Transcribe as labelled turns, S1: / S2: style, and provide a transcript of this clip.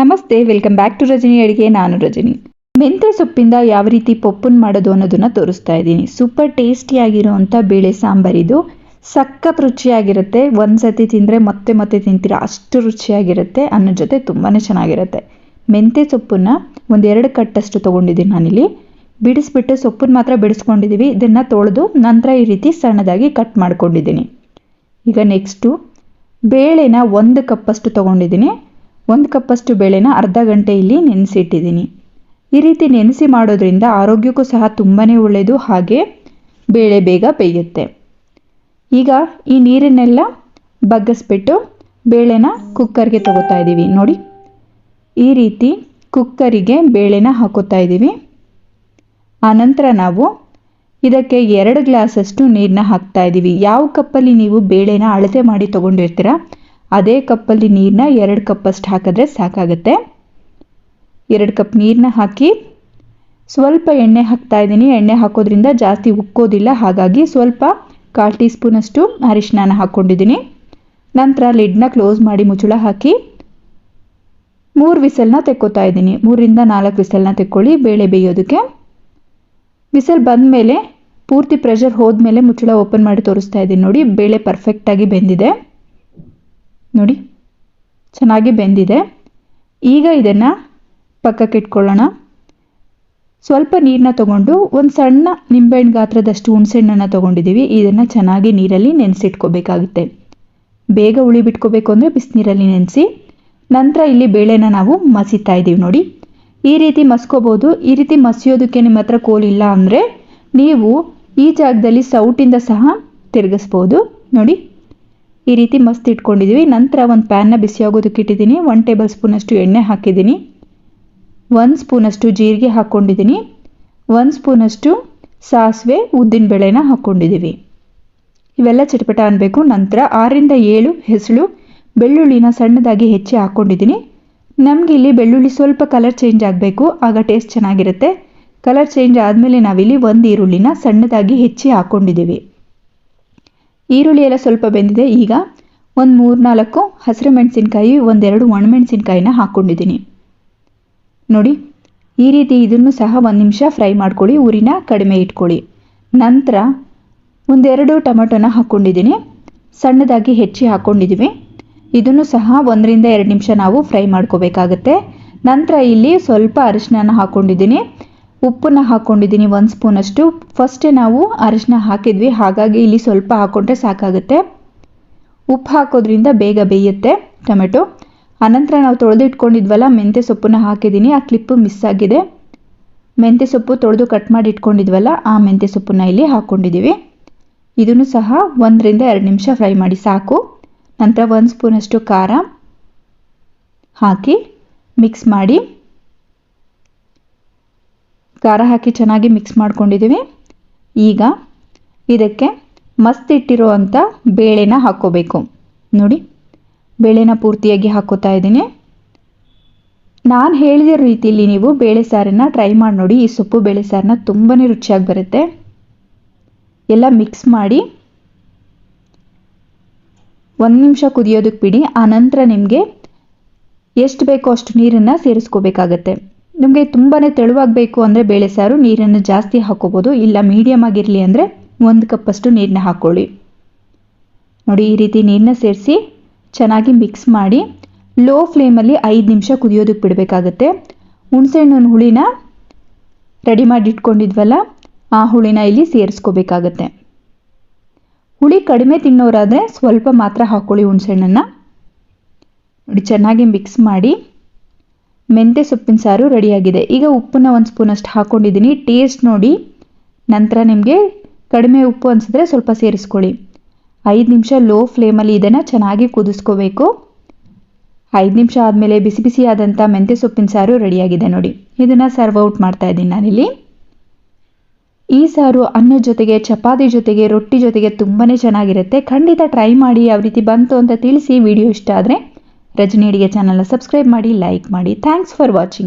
S1: ನಮಸ್ತೆ, welcome back to Rajani ಅಡಿಗೆ, ನಾನು ರಜನಿ. ಮೆಂತ್ಯ ಸೊಪ್ಪಿಂದ ಯಾವ ರೀತಿ ಪೊಪ್ಪನ್ ಮಾಡೋದು ಅನ್ನೋದನ್ನ ತೋರಿಸ್ತಾ ಇದ್ದೀನಿ. ಸೂಪರ್ ಟೇಸ್ಟಿಯಾಗಿರುವಂಥ ಬೇಳೆ ಸಾಂಬಾರಿದು ಸಖತ್ ರುಚಿಯಾಗಿರುತ್ತೆ. ಒಂದ್ಸತಿ ತಿಂದರೆ ಮತ್ತೆ ಮತ್ತೆ ತಿಂತೀರಾ, ಅಷ್ಟು ರುಚಿಯಾಗಿರುತ್ತೆ. ಅನ್ನೋ ಜೊತೆ ತುಂಬಾ ಚೆನ್ನಾಗಿರುತ್ತೆ. ಮೆಂತ್ಯ ಸೊಪ್ಪನ್ನ ಒಂದೆರಡು ಕಟ್ಟಷ್ಟು ತೊಗೊಂಡಿದ್ದೀನಿ ನಾನಿಲ್ಲಿ. ಬಿಡಿಸ್ಬಿಟ್ಟು ಸೊಪ್ಪನ್ನು ಮಾತ್ರ ಬಿಡಿಸ್ಕೊಂಡಿದ್ದೀವಿ ಇದನ್ನು ತೊಳೆದು ನಂತರ ಈ ರೀತಿ ಸಣ್ಣದಾಗಿ ಕಟ್ ಮಾಡ್ಕೊಂಡಿದ್ದೀನಿ. ಈಗ ನೆಕ್ಸ್ಟು ಬೇಳೆನ ಒಂದು ಕಪ್ಪಷ್ಟು ತೊಗೊಂಡಿದ್ದೀನಿ. ಒಂದು ಕಪ್ಪಷ್ಟು ಬೇಳೆನ ಅರ್ಧ ಗಂಟೆ ಇಲ್ಲಿ ನೆನೆಸಿಟ್ಟಿದ್ದೀನಿ. ಈ ರೀತಿ ನೆನೆಸಿ ಮಾಡೋದ್ರಿಂದ ಆರೋಗ್ಯಕ್ಕೂ ಸಹ ತುಂಬಾ ಒಳ್ಳೆಯದು ಹಾಗೆ ಬೇಳೆ ಬೇಗ ಬೇಯುತ್ತೆ. ಈಗ ಈ ನೀರನ್ನೆಲ್ಲ ಬಗ್ಗಿಸ್ಬಿಟ್ಟು ಬೇಳೆನ ಕುಕ್ಕರ್ಗೆ ತಗೋತಾ ಇದ್ದೀವಿ ನೋಡಿ, ಈ ರೀತಿ ಕುಕ್ಕರಿಗೆ ಬೇಳೆನ ಹಾಕೋತಾ ಇದ್ದೀವಿ ಆನಂತರ ನಾವು ಇದಕ್ಕೆ ಎರಡು ಗ್ಲಾಸಷ್ಟು ನೀರನ್ನ ಹಾಕ್ತಾ ಇದ್ದೀವಿ ಯಾವ ಕಪ್ಪಲ್ಲಿ ನೀವು ಬೇಳೆನ ಅಳತೆ ಮಾಡಿ ತೊಗೊಂಡಿರ್ತೀರ ಅದೇ ಕಪ್ಪಲ್ಲಿ ನೀರನ್ನ ಎರಡು ಕಪ್ಪಷ್ಟು ಹಾಕಿದ್ರೆ ಸಾಕಾಗುತ್ತೆ. ಎರಡು ಕಪ್ ನೀರನ್ನ ಹಾಕಿ ಸ್ವಲ್ಪ ಎಣ್ಣೆ ಹಾಕ್ತಾ ಇದ್ದೀನಿ. ಎಣ್ಣೆ ಹಾಕೋದ್ರಿಂದ ಜಾಸ್ತಿ ಉಕ್ಕೋದಿಲ್ಲ. ಹಾಗಾಗಿ ಸ್ವಲ್ಪ ಕಾಲು ಟೀ ಸ್ಪೂನಷ್ಟು ಅರಿಶಿನ ಹಾಕ್ಕೊಂಡಿದ್ದೀನಿ. ನಂತರ ಲಿಡ್ನ ಕ್ಲೋಸ್ ಮಾಡಿ ಮುಚ್ಚಳ ಹಾಕಿ ಮೂರು ವಿಸಲ್ನ ತೆಕ್ಕೋತಾ ಇದ್ದೀನಿ. ಮೂರಿಂದ ನಾಲ್ಕು ವಿಸಲ್ನ ತೆಕ್ಕೊಳ್ಳಿ ಬೇಳೆ ಬೇಯೋದಕ್ಕೆ. ವಿಸಲ್ ಬಂದಮೇಲೆ ಪೂರ್ತಿ ಪ್ರೆಷರ್ ಹೋದ್ಮೇಲೆ ಮುಚ್ಚಳ ಓಪನ್ ಮಾಡಿ ತೋರಿಸ್ತಾ ಇದ್ದೀನಿ ನೋಡಿ. ಬೇಳೆ ಪರ್ಫೆಕ್ಟಾಗಿ ಬೆಂದಿದೆ. ನೋಡಿ, ಚೆನ್ನಾಗಿ ಬೆಂದಿದೆ. ಈಗ ಇದನ್ನು ಪಕ್ಕಕ್ಕೆ ಇಟ್ಕೊಳ್ಳೋಣ. ಸ್ವಲ್ಪ ನೀರನ್ನ ತಗೊಂಡು ಒಂದು ಸಣ್ಣ ನಿಂಬೆಹಣ್ಣು ಗಾತ್ರದಷ್ಟು ಹುಣಸೆಹಣ್ಣನ್ನು ತೊಗೊಂಡಿದ್ದೀವಿ ಇದನ್ನು ಚೆನ್ನಾಗಿ ನೀರಲ್ಲಿ ನೆನೆಸಿಟ್ಕೋಬೇಕಾಗುತ್ತೆ. ಬೇಗ ಉಳಿ ಬಿಟ್ಕೋಬೇಕು ಅಂದರೆ ಬಿಸಿನೀರಲ್ಲಿ ನೆನೆಸಿ. ನಂತರ ಇಲ್ಲಿ ಬೇಳೆನ ನಾವು ಮಸಿತಾ ಇದ್ದೀವಿ ನೋಡಿ. ಈ ರೀತಿ ಮಸ್ಕೋಬೋದು. ಈ ರೀತಿ ಮಸಿಯೋದಕ್ಕೆ ನಿಮ್ಮ ಹತ್ರ ಕೋಲಿಲ್ಲ ಅಂದರೆ ನೀವು ಈ ಜಾಗದಲ್ಲಿ ಸೌಟಿಂದ ಸಹ ತಿರುಗಿಸ್ಬೋದು. ನೋಡಿ. ಈ ರೀತಿ ಮಸ್ತ್ ಇಟ್ಕೊಂಡಿದ್ದೀವಿ ನಂತರ ಒಂದು ಪ್ಯಾನ್ನ ಬಿಸಿ ಆಗೋದಕ್ಕೆ ಇಟ್ಟಿದ್ದೀನಿ. ಒನ್ ಟೇಬಲ್ ಸ್ಪೂನಷ್ಟು ಎಣ್ಣೆ ಹಾಕಿದ್ದೀನಿ. ಒಂದು ಸ್ಪೂನಷ್ಟು ಜೀರಿಗೆ ಹಾಕ್ಕೊಂಡಿದ್ದೀನಿ ಒಂದು ಸ್ಪೂನಷ್ಟು ಸಾಸಿವೆ, ಉದ್ದಿನ ಬೇಳೆನ ಹಾಕ್ಕೊಂಡಿದ್ದೀವಿ ಇವೆಲ್ಲ ಚಟಪಟ ಅನ್ನಬೇಕು ನಂತರ ಆರರಿಂದ ಏಳು ಹೆಸಳು ಬೆಳ್ಳುಳ್ಳಿನ ಸಣ್ಣದಾಗಿ ಹೆಚ್ಚಿ ಹಾಕ್ಕೊಂಡಿದ್ದೀನಿ ನಮಗೆ ಇಲ್ಲಿ ಬೆಳ್ಳುಳ್ಳಿ ಸ್ವಲ್ಪ ಕಲರ್ ಚೇಂಜ್ ಆಗಬೇಕು. ಆಗ ಟೇಸ್ಟ್ ಚೆನ್ನಾಗಿರುತ್ತೆ. ಕಲರ್ ಚೇಂಜ್ ಆದಮೇಲೆ ನಾವಿಲ್ಲಿ ಒಂದು ಈರುಳ್ಳಿನ ಸಣ್ಣದಾಗಿ ಹೆಚ್ಚಿ ಹಾಕ್ಕೊಂಡಿದ್ದೀವಿ ಈರುಳ್ಳಿ ಎಲ್ಲ ಸ್ವಲ್ಪ ಬೆಂದಿದೆ. ಈಗ ಒಂದು ಮೂರು ನಾಲ್ಕು ಹಸಿರು ಮೆಣಸಿನ್ಕಾಯಿ, ಒಂದೆರಡು ಒಣಮೆಣಸಿನ್ಕಾಯಿನ ಹಾಕ್ಕೊಂಡಿದ್ದೀನಿ ನೋಡಿ, ಈ ರೀತಿ ಇದನ್ನು ಸಹ ಒಂದು ನಿಮಿಷ ಫ್ರೈ ಮಾಡ್ಕೊಳ್ಳಿ, ಊರಿನ ಕಡಿಮೆ ಇಟ್ಕೊಳ್ಳಿ. ನಂತರ ಒಂದೆರಡು ಟೊಮೆಟೊನ ಹಾಕ್ಕೊಂಡಿದ್ದೀನಿ ಸಣ್ಣದಾಗಿ ಹೆಚ್ಚಿ ಹಾಕ್ಕೊಂಡಿದ್ದೀವಿ ಇದನ್ನು ಸಹ ಒಂದರಿಂದ ಎರಡು ನಿಮಿಷ ನಾವು ಫ್ರೈ ಮಾಡ್ಕೋಬೇಕಾಗತ್ತೆ. ನಂತರ ಇಲ್ಲಿ ಸ್ವಲ್ಪ ಅರಿಶಿನ ಹಾಕ್ಕೊಂಡಿದ್ದೀನಿ ಉಪ್ಪನ್ನ ಹಾಕ್ಕೊಂಡಿದ್ದೀನಿ ಒಂದು ಸ್ಪೂನಷ್ಟು ಫಸ್ಟೇ ನಾವು ಅರಿಶಿನ ಹಾಕಿದ್ವಿ. ಹಾಗಾಗಿ ಇಲ್ಲಿ ಸ್ವಲ್ಪ ಹಾಕ್ಕೊಂಡ್ರೆ ಸಾಕಾಗುತ್ತೆ. ಉಪ್ಪು ಹಾಕೋದ್ರಿಂದ ಬೇಗ ಬೇಯುತ್ತೆ ಟೊಮೆಟೊ. ಆನಂತರ ನಾವು ತೊಳೆದು ಇಟ್ಕೊಂಡಿದ್ವಲ್ಲ, ಮೆಂತ್ಯ ಸೊಪ್ಪನ್ನ ಹಾಕಿದ್ದೀನಿ. ಆ ಕ್ಲಿಪ್ಪು ಮಿಸ್ ಆಗಿದೆ. ಮೆಂತ್ಯ ಸೊಪ್ಪು ತೊಳೆದು ಕಟ್ ಮಾಡಿ ಇಟ್ಕೊಂಡಿದ್ವಲ್ಲ, ಆ ಮೆಂತ್ಯ ಸೊಪ್ಪನ್ನ ಇಲ್ಲಿ ಹಾಕ್ಕೊಂಡಿದ್ದೀವಿ ಇದನ್ನು ಸಹ ಒಂದರಿಂದ ಎರಡು ನಿಮಿಷ ಫ್ರೈ ಮಾಡಿ ಸಾಕು. ನಂತರ ಒಂದು ಸ್ಪೂನಷ್ಟು ಖಾರ ಹಾಕಿ ಮಿಕ್ಸ್ ಮಾಡಿ. ಖಾರ ಹಾಕಿ ಚೆನ್ನಾಗಿ ಮಿಕ್ಸ್ ಮಾಡ್ಕೊಂಡಿದ್ದೀವಿ ಈಗ ಇದಕ್ಕೆ ಮಸ್ತ್ ಇಟ್ಟಿರುವಂಥ ಬೇಳೆನ ಹಾಕ್ಕೋಬೇಕು ನೋಡಿ, ಬೇಳೆನ ಪೂರ್ತಿಯಾಗಿ ಹಾಕೋತಾ ಇದ್ದೀನಿ. ನಾನು ಹೇಳಿದ ರೀತಿಯಲ್ಲಿ ನೀವು ಬೇಳೆ ಸಾರನ್ನು ಟ್ರೈ ಮಾಡಿ ನೋಡಿ. ಈ ಸೊಪ್ಪು ಬೇಳೆ ಸಾರನ್ನ ತುಂಬಾ ರುಚಿಯಾಗಿ ಬರುತ್ತೆ. ಎಲ್ಲ ಮಿಕ್ಸ್ ಮಾಡಿ ಒಂದು ನಿಮಿಷ ಕುದಿಯೋದಕ್ಕೆ ಬಿಡಿ. ಆನಂತರ ನಿಮಗೆ ಎಷ್ಟು ಬೇಕೋ ಅಷ್ಟು ನೀರನ್ನು ಸೇರಿಸ್ಕೋಬೇಕಾಗತ್ತೆ. ನಿಮಗೆ ತುಂಬಾ ತೆಳುವಾಗಬೇಕು ಅಂದರೆ ಬೇಳೆ ಸಾರು, ನೀರನ್ನು ಜಾಸ್ತಿ ಹಾಕೋಬೋದು, ಇಲ್ಲ ಮೀಡಿಯಮ್ ಆಗಿರಲಿ ಅಂದರೆ ಒಂದು ಕಪ್ಪಷ್ಟು ನೀರನ್ನ ಹಾಕ್ಕೊಳ್ಳಿ ನೋಡಿ, ಈ ರೀತಿ ನೀರನ್ನ ಸೇರಿಸಿ ಚೆನ್ನಾಗಿ ಮಿಕ್ಸ್ ಮಾಡಿ ಲೋ ಫ್ಲೇಮಲ್ಲಿ ಐದು ನಿಮಿಷ ಕುದಿಯೋದಕ್ಕೆ ಬಿಡಬೇಕಾಗತ್ತೆ. ಹುಣಸೆಹಣ್ಣಿನ ಹುಳಿನ ರೆಡಿ ಮಾಡಿ ಇಟ್ಕೊಂಡಿದ್ವಲ್ಲ, ಆ ಹುಳಿನ ಇಲ್ಲಿ ಸೇರಿಸ್ಕೋಬೇಕಾಗತ್ತೆ. ಹುಳಿ ಕಡಿಮೆ ತಿನ್ನೋರಾದರೆ ಸ್ವಲ್ಪ ಮಾತ್ರ ಹಾಕ್ಕೊಳ್ಳಿ ಹುಣಸೆಹಣ್ಣನ್ನು. ನೋಡಿ, ಚೆನ್ನಾಗಿ ಮಿಕ್ಸ್ ಮಾಡಿ ಮೆಂತ್ಯ ಸೊಪ್ಪಿನ ಸಾರು ರೆಡಿಯಾಗಿದೆ. ಈಗ ಉಪ್ಪನ್ನ ಒಂದು ಸ್ಪೂನ್ ಅಷ್ಟು ಹಾಕ್ಕೊಂಡಿದ್ದೀನಿ ಟೇಸ್ಟ್ ನೋಡಿ. ನಂತರ ನಿಮಗೆ ಕಡಿಮೆ ಉಪ್ಪು ಅನಿಸಿದ್ರೆ ಸ್ವಲ್ಪ ಸೇರಿಸ್ಕೊಳ್ಳಿ. ಐದು ನಿಮಿಷ ಲೋ ಫ್ಲೇಮಲ್ಲಿ ಇದನ್ನು ಚೆನ್ನಾಗಿ ಕುದಿಸ್ಕೋಬೇಕು. ಐದು ನಿಮಿಷ ಆದಮೇಲೆ ಬಿಸಿ ಬಿಸಿ ಆದಂಥ ಮೆಂತ್ಯ ಸೊಪ್ಪಿನ ಸಾರು ರೆಡಿಯಾಗಿದೆ ನೋಡಿ. ಇದನ್ನು ಸರ್ವ್ ಔಟ್ ಮಾಡ್ತಾ ಇದ್ದೀನಿ ನಾನಿಲ್ಲಿ. ಈ ಸಾರು ಅನ್ನ ಜೊತೆಗೆ, ಚಪಾತಿ ಜೊತೆಗೆ, ರೊಟ್ಟಿ ಜೊತೆಗೆ ತುಂಬಾ ಚೆನ್ನಾಗಿರುತ್ತೆ. ಖಂಡಿತ ಟ್ರೈ ಮಾಡಿ. ಯಾವ ರೀತಿ ಬಂತು ಅಂತ ತಿಳಿಸಿ. ವಿಡಿಯೋ ಇಷ್ಟ ಆದರೆ ರಜನಿ ಅಡಿಗೆ ಚಾನಲ್ನ ಸಬ್ಸ್ಕ್ರೈಬ್ ಮಾಡಿ ಲೈಕ್ ಮಾಡಿ. Thanks for watching